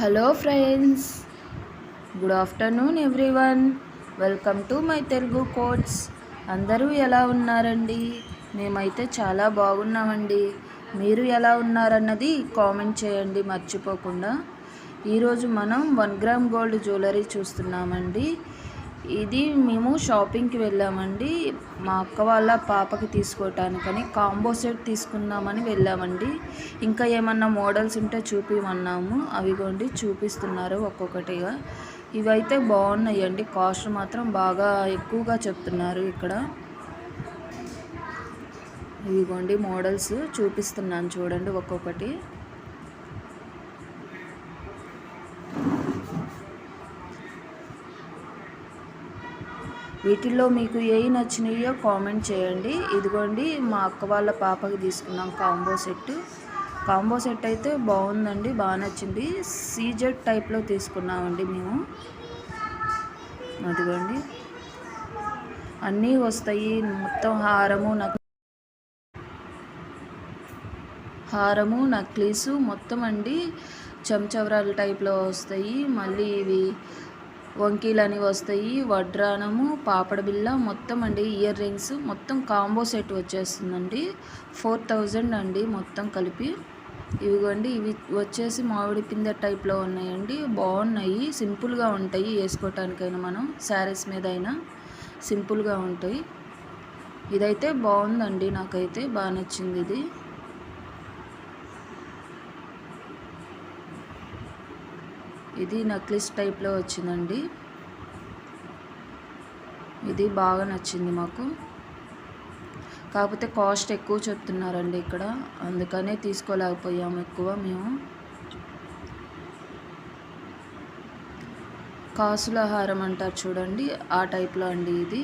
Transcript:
Hello friends good afternoon everyone. Welcome to my Telugu quotes. అందరూ ఎలా ఉన్నారండి? మేమైతే చాలా బాగున్నామండి. మీరు ఎలా ఉన్నారన్నది కామెంట్ చేయండి మర్చిపోకుండా. ఈరోజు మనం వన్ గ్రామ్ గోల్డ్ జ్యువెలరీ చూస్తున్నామండి. ఇది మేము షాపింగ్కి వెళ్ళామండి. మా అక్క వాళ్ళ పాపకి తీసుకోవటానికని కాంబో సెట్ తీసుకుందామని వెళ్ళామండి. ఇంకా ఏమన్నా మోడల్స్ ఉంటే చూపిమన్నాము. అవిగోండి చూపిస్తున్నారు ఒక్కొక్కటిగా. ఇవైతే బాగున్నాయండి. కాస్ట్ మాత్రం బాగా ఎక్కువగా చెప్తున్నారు ఇక్కడ. ఇవిగోండి మోడల్స్ చూపిస్తున్నాను చూడండి ఒక్కొక్కటి. వీటిల్లో మీకు ఏవి నచ్చినాయో కామెంట్ చేయండి. ఇదిగోండి మా అక్క వాళ్ళ పాపకి తీసుకున్నాం కాంబో సెట్ కాంబో సెట్ అయితే బాగుందండి బాగా నచ్చింది. సీజెడ్ టైప్లో తీసుకున్నామండి మేము. అదిగోండి. అన్నీ వస్తాయి మొత్తం హారము నక్ హారము నక్లీసు మొత్తం అండి. చెంచవరాలు టైప్లో వస్తాయి. మళ్ళీ ఇవి వంకీలు అని వస్తాయి వడ్రానము పాపడ బిల్ల మొత్తం అండి ఇయర్ రింగ్స్ మొత్తం కాంబో సెట్ వచ్చేస్తుందండి. ఫోర్ థౌజండ్ అండి మొత్తం కలిపి. ఇవిగోండి ఇవి వచ్చేసి మామిడి పిందె టైప్లో ఉన్నాయండి. బాగున్నాయి సింపుల్గా ఉంటాయి వేసుకోవటానికైనా మనం శారీస్ మీద అయినా సింపుల్గా ఉంటాయి. ఇదైతే బాగుందండి నాకైతే బాగా నచ్చింది ఇది. ఇది నక్లిస్ టైప్లో వచ్చిందండి. ఇది బాగా నచ్చింది మాకు. కాకపోతే కాస్ట్ ఎక్కువ చెప్తున్నారండి ఇక్కడ. అందుకనే తీసుకోలేకపోయాము ఎక్కువ మేము. కాసుల హారం అంటారు చూడండి ఆ టైప్లో అండి ఇది.